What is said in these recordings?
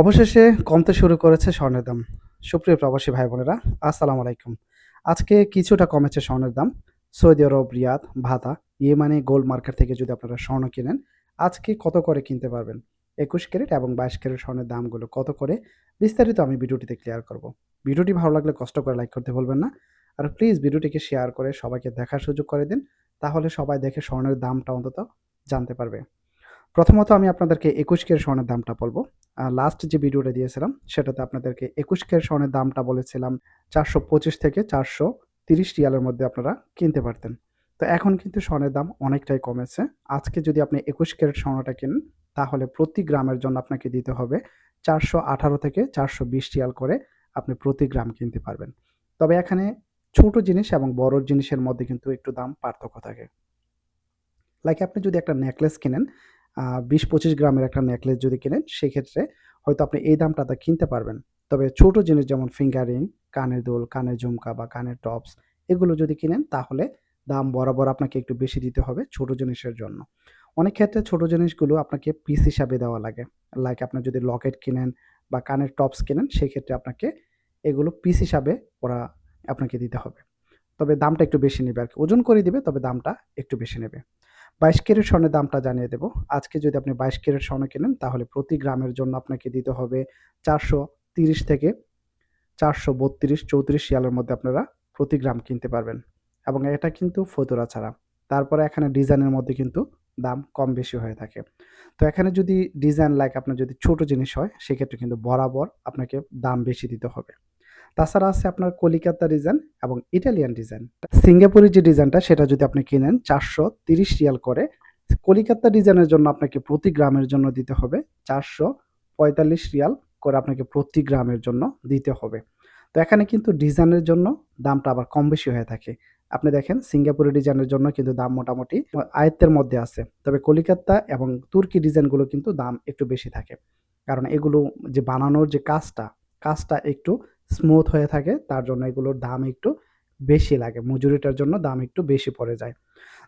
অবশেষে কমতে শুরু করেছে স্বর্ণের দাম। সুপ্রিয় প্রবাসী ভাই বোনেরা, আসসালামু আলাইকুম। আজকে কিছুটা কমেছে স্বর্ণের দাম। সৌদি আরব, রিয়াদ, ভাতা, ইয়েমানি, গোল্ড মার্কেট থেকে যদি আপনারা স্বর্ণ কিনেন, আজকে কত করে কিনতে পারবেন? একুশ ক্যারেট এবং বাইশ ক্যারেট স্বর্ণের দামগুলো কত করে? বিস্তারিত আমি ভিডিওটিতে ক্লিয়ার করব। ভিডিওটি ভালো লাগলে কষ্ট করে লাইক করতে ভুলবেন না। আর প্লিজ ভিডিওটিকে শেয়ার করে সবাইকে দেখার সুযোগ করে দিন, তাহলে সবাই দেখে স্বর্ণের দামটা অন্তত জানতে পারবে। প্রথমত আমি আপনাদেরকে একুশ কের স্বর্ণের দামটা বলব। লাস্ট যে ভিডিওটা দিয়েছিলাম, সেটাতে আপনাদেরকে একুশ কের স্বর্ণের দামটা বলেছিলাম চারশো পঁচিশ থেকে চারশো তিরিশ রিয়ালের মধ্যে আপনারা কিনতে পারতেন। তো এখন কিন্তু স্বর্ণের দাম অনেকটাই কমেছে। আজকে যদি আপনি একুশ ক্যারেট স্বর্ণটা কিনেন, তাহলে প্রতি গ্রামের জন্য আপনাকে দিতে হবে চারশো আঠারো থেকে চারশো বিশ রিয়াল করে আপনি প্রতি গ্রাম কিনতে পারবেন। তবে এখানে ছোট জিনিস এবং বড় জিনিসের মধ্যে কিন্তু একটু দাম পার্থক্য থাকে। লাইক আপনি যদি একটা নেকলেস কিনেন বিশ পঁচিশ গ্রামের একটা নেকলেস যদি কেনেন, সেক্ষেত্রে হয়তো আপনি এই দামটাতে কিনতে পারবেন। তবে ছোট জিনিস যেমন ফিঙ্গারিং কানের দোল, কানের ঝুমকা বা কানের টপস এগুলো যদি কিনেন, তাহলে দাম বরাবর আপনাকে একটু বেশি দিতে হবে ছোট জিনিসের জন্য। অনেক ক্ষেত্রে ছোট জিনিসগুলো আপনাকে পিস হিসাবে দেওয়া লাগে। লাইক আপনি যদি লকেট কিনেন বা কানের টপস কিনেন, সেক্ষেত্রে আপনাকে এগুলো পিস হিসাবে ওরা আপনাকে দিতে হবে। তবে দামটা একটু বেশি নেবে আর কি ওজন করে দিবে, তবে দামটা একটু বেশি নেবে। বাইশ ক্যারেট স্বর্ণের দামটা জানিয়ে দেবো। আজকে যদি আপনি বাইশ ক্যারেট স্বর্ণ কেনেন, তাহলে প্রতি গ্রামের জন্য আপনাকে দিতে হবে চারশো তিরিশ থেকে চারশো বত্রিশ, চৌত্রিশ শিয়ালের মধ্যে আপনারা প্রতি গ্রাম কিনতে পারবেন। এবং এটা কিন্তু ফতুরা ছাড়া। তারপরে এখানে ডিজাইনের মধ্যে কিন্তু দাম কম বেশি হয়ে থাকে। তো এখানে যদি ডিজাইন লাইক আপনার যদি ছোট জিনিস হয়, সেক্ষেত্রে কিন্তু বরাবর আপনাকে দাম বেশি দিতে হবে। তাছাড়া আছে আপনার কলিকাতা ডিজাইন এবং ইটালিয়ান ডিজাইন। সিঙ্গাপুরের যে ডিজাইনটা, সেটা যদি আপনি কিনেন, চারশো তিরিশ রিয়াল করে। কলিকাতা ডিজাইনের জন্য আপনাকে প্রতি গ্রামের জন্য দিতে হবে, চারশো পঁয়তাল্লিশ রিয়াল করে আপনাকে প্রতি গ্রামের জন্য দিতে হবে। তো এখানে কিন্তু ডিজাইনের জন্য দামটা আবার কম বেশি হয়ে থাকে। আপনি দেখেন, সিঙ্গাপুরের ডিজাইনের জন্য কিন্তু দাম মোটামুটি আয়ত্তের মধ্যে আছে। তবে কলিকাতা এবং তুর্কি ডিজাইনগুলো কিন্তু দাম একটু বেশি থাকে। কারণ এগুলো যে বানানোর যে কাজটা কাজটা একটু স্মুথ হয়ে থাকে, তার জন্য এগুলোর দাম একটু বেশি লাগে। মজুরিটার জন্য দাম একটু বেশি পড়ে যায়।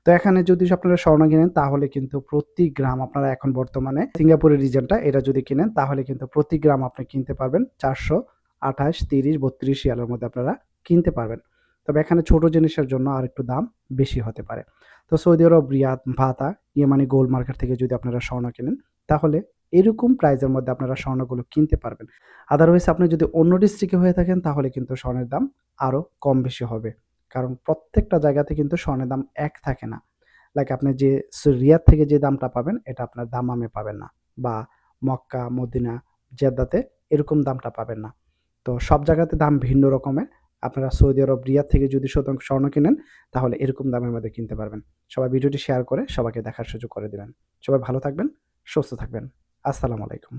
তো এখানে যদি আপনারা স্বর্ণ কিনেন, তাহলে কিন্তু প্রতি গ্রাম আপনারা এখন বর্তমানে সিঙ্গাপুরের রিজনটা এটা যদি কিনেন, তাহলে কিন্তু প্রতি গ্রাম আপনি কিনতে পারবেন চারশো আঠাশ, তিরিশ, বত্রিশ রিয়ালের মধ্যে আপনারা কিনতে পারবেন। তবে এখানে ছোট জিনিসের জন্য আর একটু দাম বেশি হতে পারে। তো সৌদি আরব, রিয়াদ, ভাতা, ইয়েমানি, গোল্ড মার্কেট থেকে যদি আপনারা স্বর্ণ কেনেন, তাহলে এরকম প্রাইজের মধ্যে আপনারা স্বর্ণগুলো কিনতে পারবেন। আদারওয়াইজ আপনি যদি অন্য ডিস্ট্রিক্টে হয়ে থাকেন, তাহলে কিন্তু স্বর্ণের দাম আরও কম বেশি হবে। কারণ প্রত্যেকটা জায়গাতে কিন্তু স্বর্ণের দাম এক থাকে না। লাইক আপনি যে রিয়াদ থেকে যে দামটা পাবেন, এটা আপনার দামামে পাবেন না। বা মক্কা, মদিনা, জেদ্দাতে এরকম দামটা পাবেন না। তো সব জায়গাতে দাম ভিন্ন রকমের আপনারা সৌদি আরব, রিয়াদ থেকে যদি শতাংশ স্বর্ণ কিনেন, তাহলে এরকম দামের মধ্যে কিনতে পারবেন। সবাই ভিডিওটি শেয়ার করে সবাইকে দেখার সুযোগ করে দেবেন। সবাই ভালো থাকবেন, সুস্থ থাকবেন। আসসালামু আলাইকুম।